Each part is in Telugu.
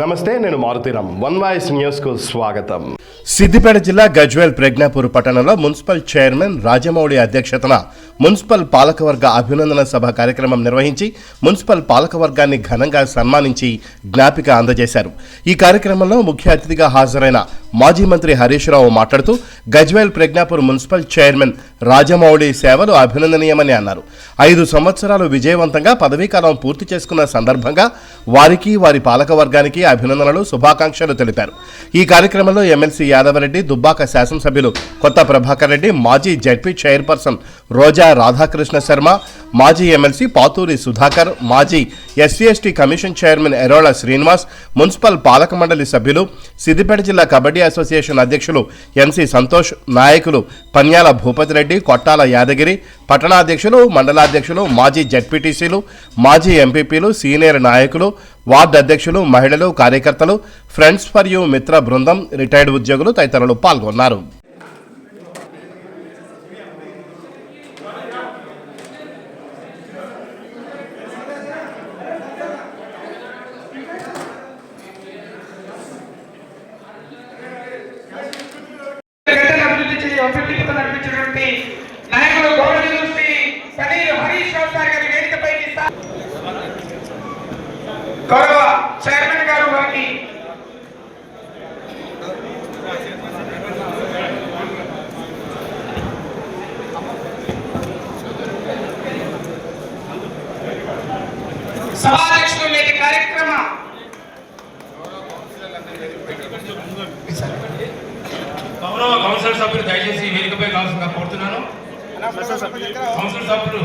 నమస్తే నేను మారుతీరామ్ వన్ వాయిస్ న్యూస్కు స్వాగతం. సిద్దిపేట జిల్లా గజ్వేల్ ప్రజ్ఞాపూర్ పట్టణంలో మున్సిపల్ చైర్మన్ రాజమౌళి అధ్యక్షతన మున్సిపల్ పాలకవర్గ అభినందన సభ కార్యక్రమం నిర్వహించి మున్సిపల్ పాలకవర్గాన్ని ఘనంగా సన్మానించి జ్ఞాపిక అందజేశారు. ఈ కార్యక్రమంలో ముఖ్య అతిథిగా హాజరైన మాజీ మంత్రి హరీష్ రావు మాట్లాడుతూ గజ్వేల్ ప్రజ్ఞాపూర్ మున్సిపల్ చైర్మన్ రాజమౌళి సేవలు అభినందనీయమని అన్నారు. ఐదు సంవత్సరాలు విజయవంతంగా పదవీకాలం పూర్తి చేసుకున్న సందర్భంగా వారికి వారి పాలకవర్గానికి అభినందనలు శుభాకాంక్షలు తెలిపారు. ఈ కార్యక్రమంలో ఎమ్మెల్సీ యాదవరెడ్డి దుబ్బాక శాసనసభ్యులు కొత్త ప్రభాకర్ రెడ్డి మాజీ జడ్పీ చైర్పర్సన్ రోజా రాధాకృష్ణ శర్మ మాజీ ఎమ్మెల్సీ పాతూరి సుధాకర్ మాజీ SC ST commission chairman Errolla Srinivas municipal పాలక మండలి సభ్యులు సిద్దిపేట జిల్లా కబడ్డీ అసోసియేషన్ అధ్యక్షులు ఎంసీ సంతోష్ నాయకులు పన్యాల భూపతి రెడ్డి కొట్టాల యాదగిరి పట్టణాధ్యక్షులు మండలాధ్యక్షులు మాజీ జడ్పీటీసీలు మాజీ ఎంపీపీలు సీనియర్ నాయకులు వార్డు అధ్యక్షులు మహిళలు కార్యకర్తలు ఫ్రెండ్స్ ఫర్ యూ మిత్ర బృందం రిటైర్డ్ ఉద్యోగులు తదితరులు పాల్గొన్నారు గడ్డను అభివృద్ధి చేసి అభివృద్ధికి నడిపించినటువంటి నాయకులు గౌరవ శ్రీ పనీరు హరీష్ రావు సార్ గారి వేదికపైకి సా- గౌరవ చైర్మన్ గారు వారికి సభాధ్యక్షులు నేటి కార్యక్రమ గౌరవ కౌన్సిల్ సభ్యులు దయచేసి వేదికపై కావాల్సిందిగా కోరుతున్నాను. కౌన్సిల్ సభ్యులు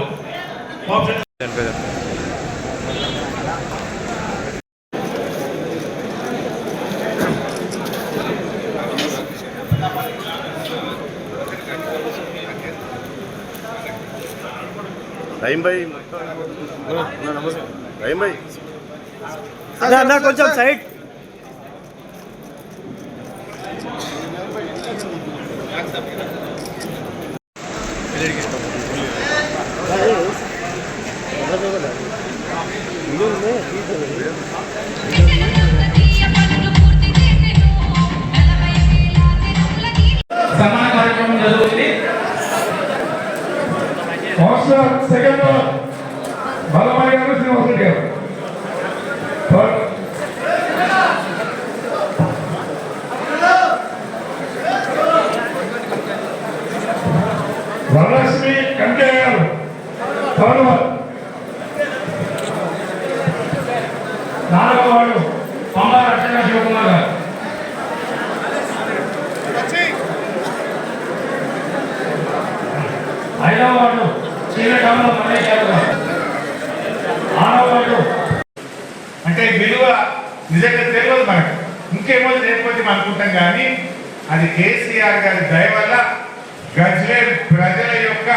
రహీం భాయ్. రహీం భాయ్. కొంచెం సైడ్. సన్మాన కార్యక్రమం జరుగుతుంది కౌన్సిలర్ సెకండ్ గారు గారు వరలక్ష్మి థర్డ్ వన్ నాలుగవ వాడు పంబ రక్షణ శివకుమార్ గారు. ఐదవ వార్డు శ్రీరంగంలో మల్లేష్ యాదవ్ గారు. ఆరవ వార్డు అంటే విలువ నిజంగా తెలియదు మనకు. ఇంకేమో లేకపోతే అనుకుంటాం కానీ అది కేసీఆర్ గారి దయ వల్ల గజ్వేల్ ప్రజల యొక్క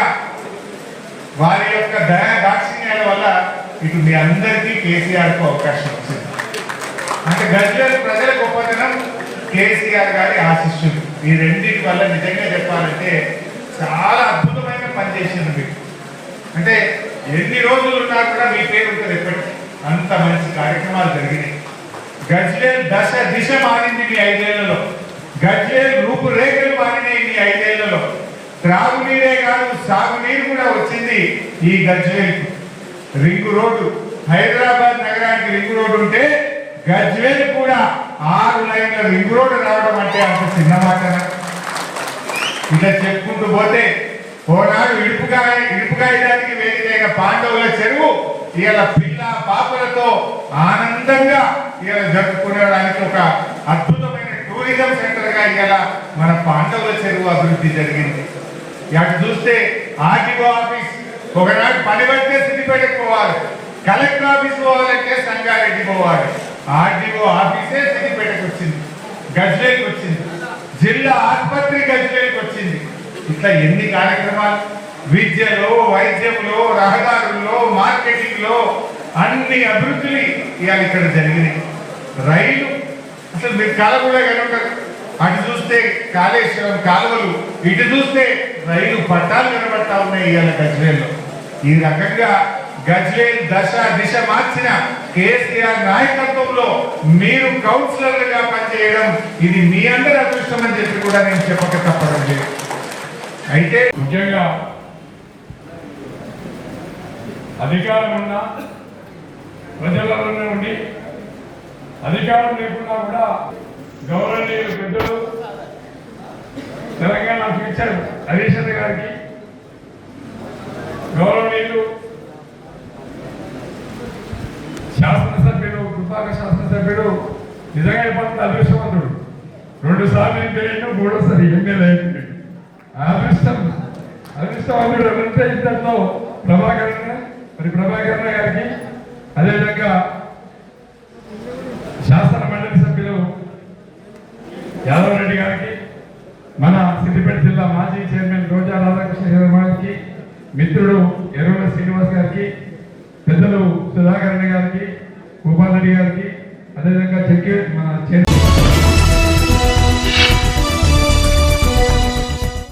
వారి యొక్క దయా దాక్షిణ్యాల వల్ల ఇటు మీ అందరికీ కేసీఆర్కు అవకాశం వచ్చింది. అంటే గజ్వేల్ ప్రజల గొప్పతనం కేసీఆర్ గారి ఆశిష్యులు. ఈ రెండింటి వల్ల నిజంగా చెప్పాలంటే చాలా అద్భుతమైన పని చేసింది మీకు అంటే ఎన్ని రోజులు ఉన్నా కూడా మీ పేరు ఉంటుంది ఎప్పటికీ. అంత మంచి కార్యక్రమాలు జరిగినాయి. గజ్వేల్ దశ దిశ మారింది మీ ఐదేళ్ళలో. గజ్వేల్ రూపురేఖలు త్రాగునీరే కాదు సాగునీరు కూడా వచ్చింది ఈ గజ్వేల్. Ring road. హైదరాబాద్ నగరానికి రింగు రోడ్డు ఉంటే గజ్వేల్ కూడా ఆరు లైన్ల రింగు రోడ్డు రావడం అంటే అంత చిన్న మాట ఇలా చెప్పుకుంటూ పోతే ఓనాడు ఇడుపుకాయ ఇడుపుకాయడానికి వేదికైన పాండవుల చెరువు ఇవాళ పిల్ల పాపలతో ఆనందంగా ఇవాళ జరుపుకునేడానికి ఒక అద్భుతమైన టూరిజం సెంటర్గా ఇవాళ మన పాండవుల చెరువు అభివృద్ధి జరిగింది. అటు చూస్తే ఆర్టీఓ ఆఫీస్ ఒకనాడు పని పడితే సిద్దిపేటకు పోవాలి. కలెక్టర్ ఆఫీస్ పోవాలంటే సంగారెడ్డి పోవాలి. ఆర్టీఓ ఆఫీసే సిద్దిపేటకు వచ్చింది. గజ్వేల్కి వచ్చింది. జిల్లా ఆసుపత్రి గజ్వేల్కి వచ్చింది. ఇట్లా ఎన్ని కార్యక్రమాలు? విద్యలో వైద్యంలో రహదారుల్లో మార్కెటింగ్లో అన్ని అభివృద్ధులు ఇవాళ ఇక్కడ జరిగినాయి. రైలు అసలు మీరు కళ కూడా కనుంటారు అటు చూస్తే కాళేశ్వరం కాలువలు ఇటు చూస్తే రైలు పట్టాలు నిలబడతా ఉన్నాయి ఇవాళ గజ్వేల్లో. ఈ రకంగా గజ్వేల్ దశ దిశ మార్చిన కేసీఆర్ నాయకత్వంలో మీరు కౌన్సిలర్లుగా పనిచేయడం ఇది మీ అందరి అదృష్టం అని చెప్పి కూడా నేను చెప్పక తప్పడం లేదు. అయితే ముఖ్యంగా అధికారం ఉన్న ప్రజలలోనే ఉండి అధికారం లేకుండా కూడా గౌరవనీయులు పెద్దలు తెలంగాణ ఇచ్చారు హరీష్ అన్న గారికి. గౌరవనీయులు శాసనసభ్యుడు కృపాక శాసనసభ్యుడు నిజంగా చెప్పండి అదృష్టవంతుడు. రెండు సార్లు ఎంపీ మూడోసారి ఎమ్మెల్యే అయిపోయాడు. అదృష్టం అదృష్టవంతుడు ఎవరైతే ఇద్దరితో ప్రభాకరణ మరి ప్రభాకరణ గారికి. అదేవిధంగా శాసన మండలి సభ్యులు యాదవ్ రెడ్డి గారికి మన సిద్దిపేట జిల్లా మాజీ చైర్మన్ రోజా రాధాకృష్ణ గారికి మిత్రుడు ఎరువుల శ్రీనివాస్ గారికి పెద్దలు సుధాకర్ గారికి భూపాల్ రెడ్డి గారికి అదేవిధంగా చెక్కే మన చే